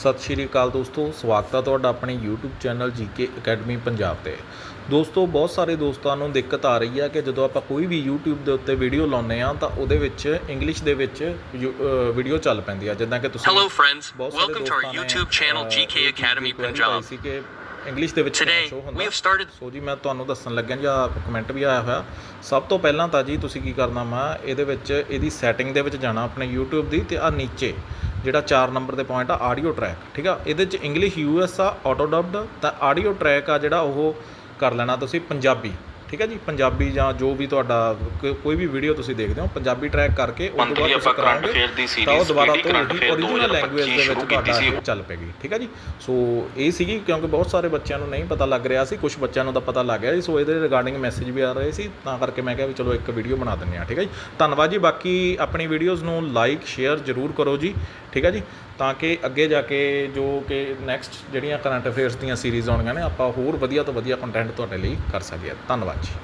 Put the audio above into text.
ਸਤਿ ਸ਼੍ਰੀ ਅਕਾਲ ਦੋਸਤੋ ਸਵਾਗਤ ਹੈ ਤੁਹਾਡਾ ਆਪਣੇ YouTube channel GK academy Punjab ਤੇ। ਦੋਸਤੋ ਬਹੁਤ ਸਾਰੇ ਦੋਸਤਾਂ ਨੂੰ ਦਿੱਕਤ ਆ ਰਹੀ ਹੈ ਕਿ ਜਦੋਂ ਆਪਾਂ ਕੋਈ ਵੀ YouTube ਦੇ ਉੱਤੇ ਵੀਡੀਓ ਲਾਉਂਦੇ ਆ ਤਾਂ ਉਹਦੇ ਵਿੱਚ ਇੰਗਲਿਸ਼ ਦੇ ਵਿੱਚ ਵੀਡੀਓ ਚੱਲ ਪੈਂਦੀ ਆ ਜਿੱਦਾਂ ਕਿ ਤੁਸੀਂ Welcome to our ਦੋਸਤਾਂ ਨੇ, YouTube channel, ਅਹ, GK Punjab. ਪਾਈ ਸੀ ਕਿ ਇੰਗਲਿਸ਼ ਦੇ ਵਿੱਚ ਸ਼ੋ ਹੁੰਦਾ। ਸੋ ਜੀ ਮੈਂ ਤੁਹਾਨੂੰ ਦੱਸਣ ਲੱਗਿਆ ਜਾਂ ਕਮੈਂਟ ਵੀ ਆਇਆ ਹੋਇਆ। ਸਭ ਤੋਂ ਪਹਿਲਾਂ ਤਾਂ ਜੀ ਤੁਸੀਂ ਕੀ ਕਰਨਾ ਵਾ ਇਹਦੇ ਵਿੱਚ ਇਹਦੀ ਸੈਟਿੰਗ ਦੇ ਵਿੱਚ ਜਾਣਾ ਆਪਣੇ YouTube ਦੀ ਤੇ ਆ ਨੀਚੇ। ਜਿਹੜਾ 4 ਨੰਬਰ ਤੇ ਪੁਆਇੰਟ ਆ ਆਡੀਓ ਟਰੈਕ ਠੀਕ ਆ? ਇਹਦੇ ਚ ਇੰਗਲਿਸ਼ ਯੂਐਸ ਆ ਆਟੋ ਡਬਡ ਤਾਂ ਆਡੀਓ ਟਰੈਕ ਆ ਜਿਹੜਾ ਉਹ ਕਰ ਲੈਣਾ ਤੁਸੀਂ ਪੰਜਾਬੀ। ਠੀਕ ਆ ਜੀ? ਪੰਜਾਬੀ ਜਾਂ ਜੋ ਵੀ ਤੁਹਾਡਾ ਕੋ- ਕੋਈ ਵੀ ਵੀਡੀਓ ਤੁਸੀਂ ਦੇਖਦੇ ਹੋ ਪੰਜਾਬੀ ਟਰੈਕ ਕਰਕੇ ਉਸ ਤੋਂ ਬਾਅਦ ਤੁਸੀਂ ਆਪਾਂ ਕਰਾਓਗੇ affair ਦੀ ਤਾਂ ਉਹ ਦੁਬਾਰਾ ਤੋਂ current affair ਓਰੀਜਨਲ ਲੈਂਗੁਏਜ ਦੇ 2025 ਵਿੱਚ ਸ਼ੁਰੂ ਕੀਤੀ ਤੁਹਾਡਾ ਸੀ। ਇਹ ਚੱਲ ਪੈਗੀ ਠੀਕ ਆ ਜੀ? ਸੋ ਇਹ ਸੀਗੀ ਕਿਉਂਕਿ ਬਹੁਤ ਸਾਰੇ ਬੱਚਿਆਂ ਨੂੰ ਨਹੀਂ ਪਤਾ ਲੱਗ ਰਿਹਾ ਸੀ ਕੁਝ ਬੱਚਿਆਂ ਨੂੰ ਤਾਂ ਪਤਾ ਲੱਗ ਗਿਆ ਸੀ ਸੋ ਇਹਦੇ ਰਿਗਾਰਡਿੰਗ ਮੈਸੇਜ ਵੀ ਆ ਰਹੇ ਸੀ ਤਾਂ ਕਰਕੇ ਮੈਂ ਕਿਹਾ ਵੀ ਚਲੋ ਇੱਕ ਵੀਡੀਓ ਬਣਾ ਦਿੰਨੇ ਆ ਠੀਕ ਆ ਜੀ? ਧੰਨਵਾਦ ਜੀ ਬਾਕੀ ਆਪਣੀ ਵੀਡੀਓਜ਼ ਨੂੰ ਲਾਈਕ ਸ਼ੇਅਰ ਜ਼ਰੂਰ ਕਰੋ ਜੀ ਠੀਕ ਆ ਜੀ? ਤਾਂ ਕਿ ਅੱਗੇ ਜਾ ਕੇ ਜੋ ਕਿ ਨੈਕਸਟ ਜਿਹੜੀਆਂ ਕਰੰਟ ਅਫੇਅਰਸ ਦੀਆਂ ਸੀਰੀਜ਼ ਆਉਣੀਆਂ ਨੇ, ਆਪਾਂ ਹੋਰ ਵਧੀਆ ਤੋਂ ਵਧੀਆ ਕੰਟੈਂਟ ਤੁਹਾਡੇ ਲਈ ਕਰ ਸਕੀਏ। ਧੰਨਵਾਦ ਜੀ।